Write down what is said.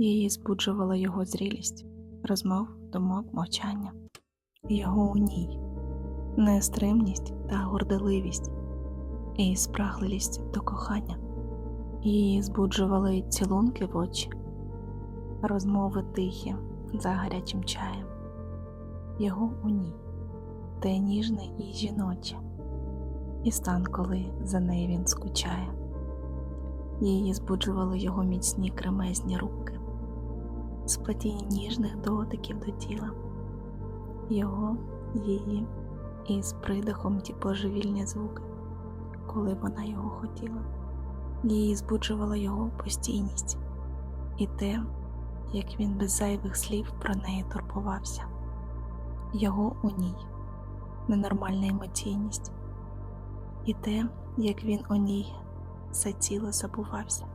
Її збуджувала його зрілість, розмов, думок, мовчання. Його у ній нестримність та горделивість і спраглість до кохання. Її збуджували цілунки в очі, розмови тихі за гарячим чаєм. Його у ній те ніжне і жіноче, і стан, коли за нею він скучає. Її збуджували його міцні кремезні руки, сплетіння ніжних дотиків до тіла, його, її із придихом ті божевільні звуки, коли вона його хотіла. Її збуджувала його постійність і те, як він без зайвих слів про неї турбувався, його у ній ненормальна емоційність, і те, як він у ній за тіло забувався.